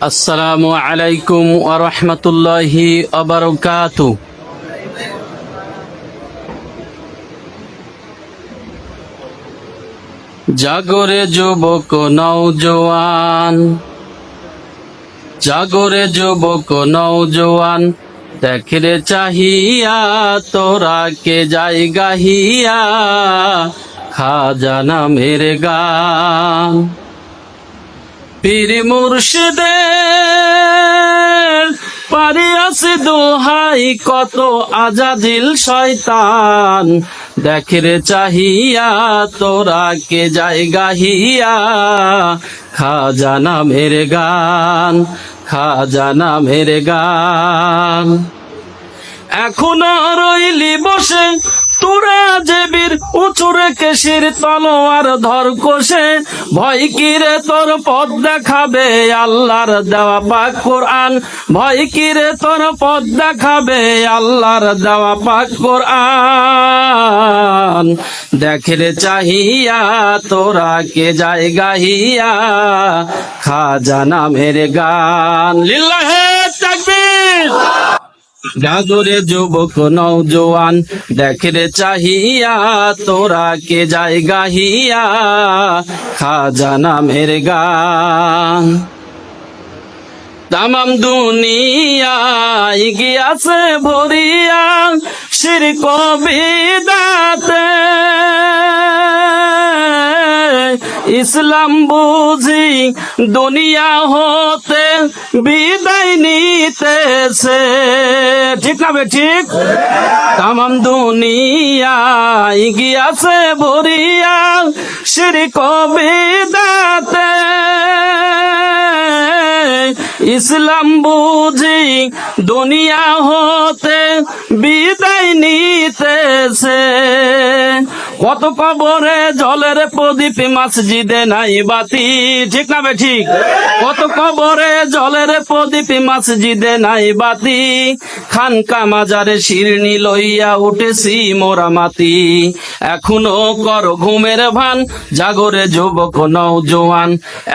আসসালামু আলাইকুম ওরহমতুল্লাহি অবরকাত জাগরে যুবক নৌজওয়ান জাগরে যুবক নৌজওয়ান দেখরে চাহিয়া, তোরা কে যাই গাহিয়া খাজানা মেরে গান। পীর মুর্শিদের পারি আছে দোহাই, কত আজাদিল শয়তান। দেখরে চাহিয়া, তোরা কে যায় গাহিয়া? খাজানা মেরে গান খাজানা মেরে গান। এখনও রইলি বসে তোরা জেবির উঁচুরে কেশির তলোয়ার ধর কোষে। ভয় কিরে তোর পথ দেখাবে আল্লাহর দেওয়া পাক কোরআন? ভয় কিরে তোর পথ দেখাবে আল্লাহর দেওয়া পাক কোরআন? দেখরে চাহিয়া তোরা কে যায় গাহিয়া খাজানা মেরে গান। লিল্লাহে তাকবীর। গাগরে যুবক নৌজোয়ান দেখরে চাহিয়া তোরা কে যায় গাহিয়া খাজানা মের গান তামাম দুনিয়ায় গিয়াছে ভরিয়া শির কবিদাতে ইসলাম বুঝি দুনিয়া হতে বিদায় নিতেছে। ঠিক না ঠিক? তামাম দুনিয়ায় গিয়াছে ভরিয়া শ্রী কবিদাতে ইসলাম বুঝি দুনিয়া হতে বিদায় নিতেছে। কত কবরে জলের প্রদীপ মসজিদে নাই বাতি? ঠিক না ঠিক? কত কবরে জলের প্রদীপ মসজিদে নাই বাতি? খানকা মাজারে শিরনি লইয়া উঠেছি মোরা মাতি। এখনও কর ঘুমের ভান, জাগরে যুবক নৌজোয়ান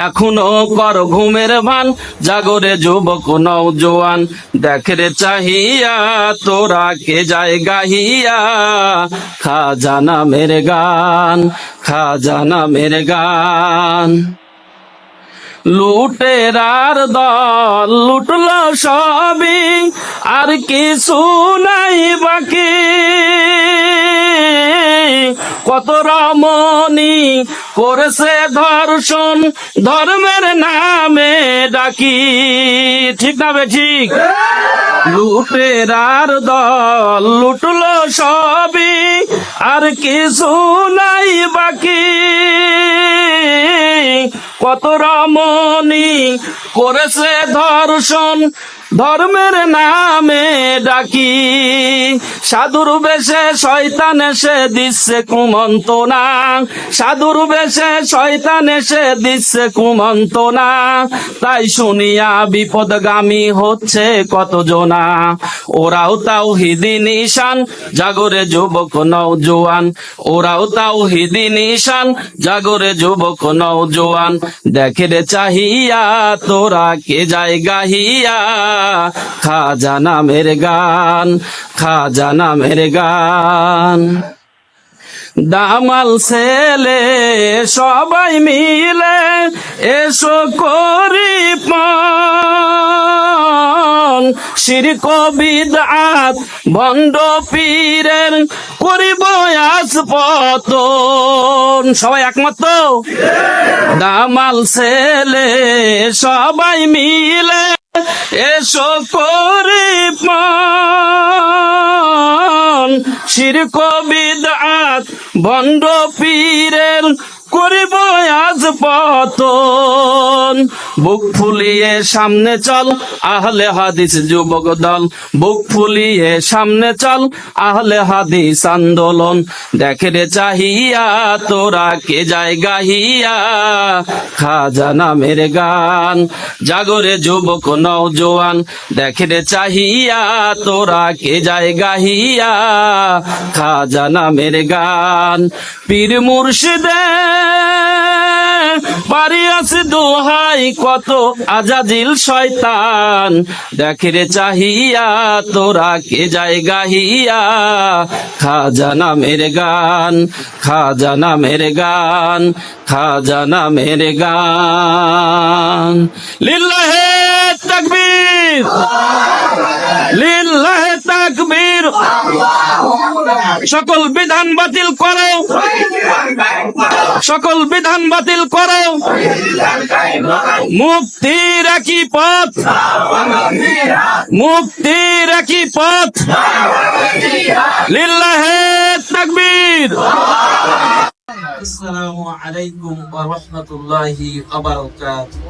এখনও কর ঘুমের ভান, জাগরে যুবক নৌজোয়ান দেখরে চাহিয়া, তোরা কে যায় গাহিয়া? খাজানা মেরে গান খাজানা মেরে গান। লুটেরার দল লুটল সবই আর কিছু নাই বাকি। কত রমণী করেছে ধর্ষণ, ধর্মের নামে ডাকি। ঠিক না ঠিক? লুটেরার দল লুটল সবই, আর কিছু নাই বাকি। কত রমণী করেছে ধর্ষণ ধর্মের নামে ডাকি। সাধুর বেশে শয়তান এসে দিচ্ছে কুমন্ত না সাধুর বেশে শয়তান এসে দিচ্ছে কুমন্ত না তাই শুনিয়া বিপদগামী হচ্ছে কত জনা ওরাও তাও হিদি নিশান, জাগরে যুবক নৌজোয়ান ওরাও তাও হিদি নিশান, জাগরে যুবক নৌজোয়ান দেখে রে চাহিয়া, তোরা কে যায় গাহিয়া খাজানা মেরে গান খাজানা মেরে গান। দামাল ছেলে সবাই মিলে এসো করি শির কবিদাত ভণ্ড পীরের করিব আজ পতন। সবাই একমত দামাল ছেলে সবাই মিলে এসো করে পান শির কবিদাত ভণ্ড পীরের করিব আজ পতন। বুক ফুলিয়ে সামনে চল, আহলে হাদিস যুবক দল। বুক ফুলিয়ে সামনে চল, আহলে হাদিস আন্দোলন। দেখে রে চাহিয়া, তোরা কে যায় গাহিয়া? খাজা নামের গান জাগরে যুবক নৌজোয়ান দেখে রে চাহিয়া, তোরা কে যায় গাহিয়া? খাজা নামের গান, পীর মুর্শিদের বাড়ি আছে দোহাই, কত আজাদিল শয়তান। দেখে চাহিয়া, তোরা কে যায় গাহিয়া খাজা নামের গান, খাজা নামের গান, খাজা নামের গান। লিল্লাহে তাকবীর লিল্লাহে তাকবীর। সকল বিধান বাতিল করো, সকল বিধান বাতিল করো মুক্তির একই পথ। মুক্তির একই পথ। লিল্লাহে তাকবীর। আসসালামু আলাইকুম ওয়া রাহমাতুল্লাহি ওয়া বারাকাতুহু।